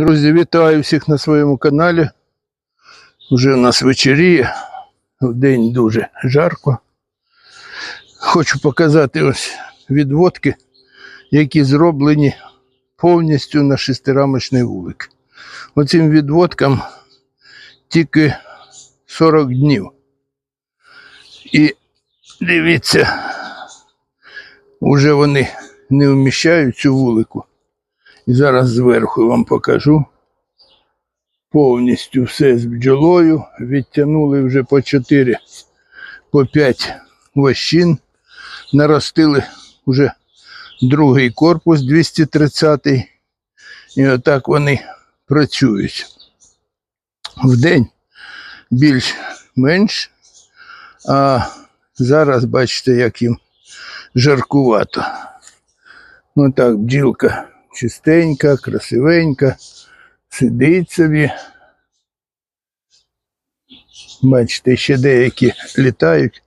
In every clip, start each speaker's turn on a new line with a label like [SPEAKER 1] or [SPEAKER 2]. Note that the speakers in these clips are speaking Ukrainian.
[SPEAKER 1] Друзі, вітаю всіх на своєму каналі. Вже у нас вечеріє, день дуже жарко. Хочу показати ось відводки, які зроблені повністю на шестирамочний вулик. Оцим відводкам тільки 40 днів. І дивіться, вже вони не вміщають цю вулику. І зараз зверху вам покажу. Повністю все з бджолою. Відтягнули вже по 4, по 5 вощин. Наростили вже другий корпус 230 І отак вони працюють. В день більш-менш. А зараз бачите, як їм жаркувато. Отак бджілка чистенька, красивенька, сидить собі. Бачите, ще деякі літають.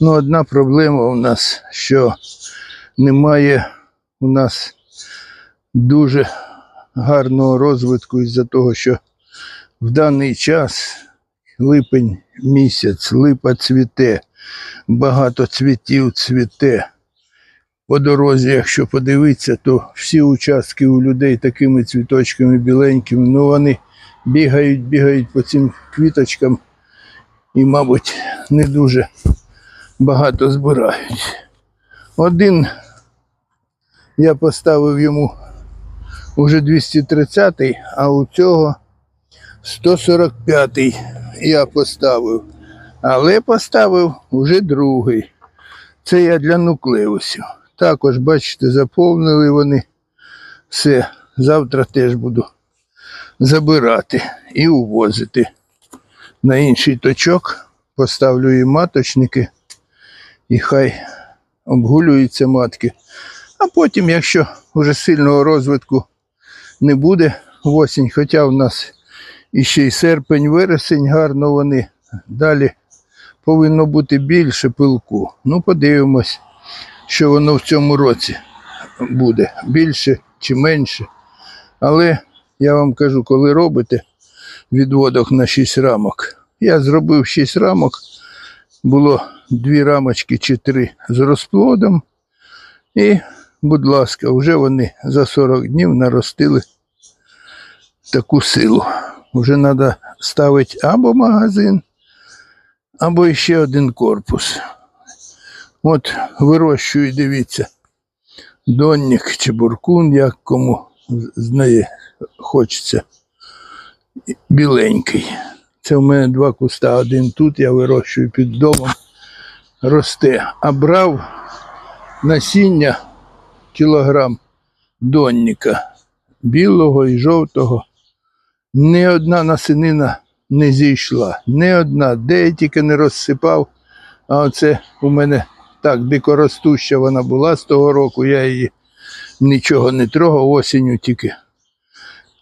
[SPEAKER 1] Ну, одна проблема у нас, що немає у нас дуже гарного розвитку із-за того, що в даний час липень місяць, липа цвіте, багато цвітів цвіте. По дорозі, якщо подивитися, то всі участки у людей такими цвіточками біленькими, ну вони бігають, бігають по цим квіточкам і, мабуть, не дуже багато збирають. Один я поставив йому уже 230-й, а у цього 145-й я поставив. Але поставив уже другий. Це я для нуклеусів. Також, бачите, заповнили вони все. Завтра теж буду забирати і увозити на інший точок. Поставлю і маточники, і хай обгулюються матки. А потім, якщо вже сильного розвитку не буде в осінь, хоча в нас іще й серпень, вересень, гарно вони. Далі повинно бути більше пилку. Ну, подивимось що воно в цьому році буде більше чи менше. Але я вам кажу, коли робите відводок на 6 рамок, я зробив 6 рамок, було дві рамочки чи три з розплодом. І, будь ласка, вже вони за 40 днів наростили таку силу. Вже треба ставити або магазин, або ще один корпус. От вирощую, дивіться, донник чи буркун, як кому з неї хочеться. Біленький. Це в мене два куста. Один тут я вирощую під домом. Росте. А брав насіння кілограм донника білого і жовтого. Ні одна насинина не зійшла. Ні одна. Де я тільки не розсипав. А оце у мене так дикоростуща вона була з того року, я її нічого не трогав, осінню тільки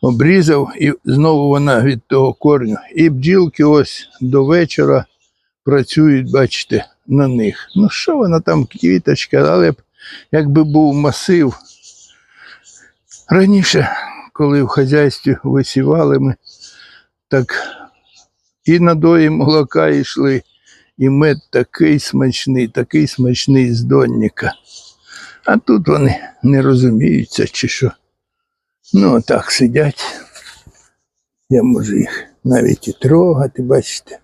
[SPEAKER 1] обрізав і знову вона від того корню. І бджілки ось до вечора працюють, бачите, на них. Ну що вона там, квіточка, але б якби був масив. Раніше, коли в хазяйстві висівали ми, так і надої молока йшли. І мед такий смачний, такий смачний з донника. А тут вони не розуміються, чи що. Ну, отак сидять. Я можу їх навіть і трогати, бачите.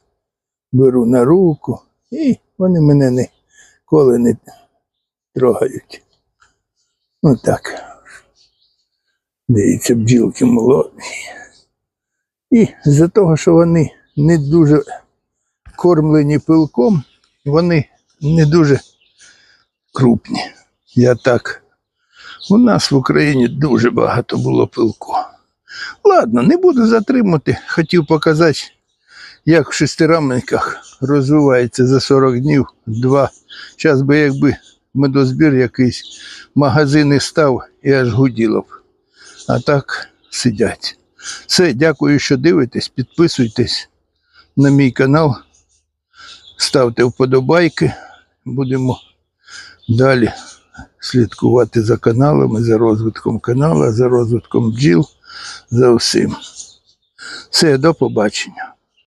[SPEAKER 1] Беру на руку, і вони мене ніколи не трогають. Отак. Дивіться, бджілки молоді. І з-за того, що вони не дуже кормлені пилком, вони не дуже крупні. Я так. У нас в Україні дуже багато було пилку. Ладно, не буду затримати. Хотів показати, як в шестирамниках розвивається за 40 днів два. Зараз би якби медозбір якийсь, магазини став і аж гуділо б. А так сидять. Все, дякую, що дивитесь. Підписуйтесь на мій канал. Ставте вподобайки, будемо далі слідкувати за каналами, за розвитком канала, за розвитком бджіл. за всім. Все, до побачення.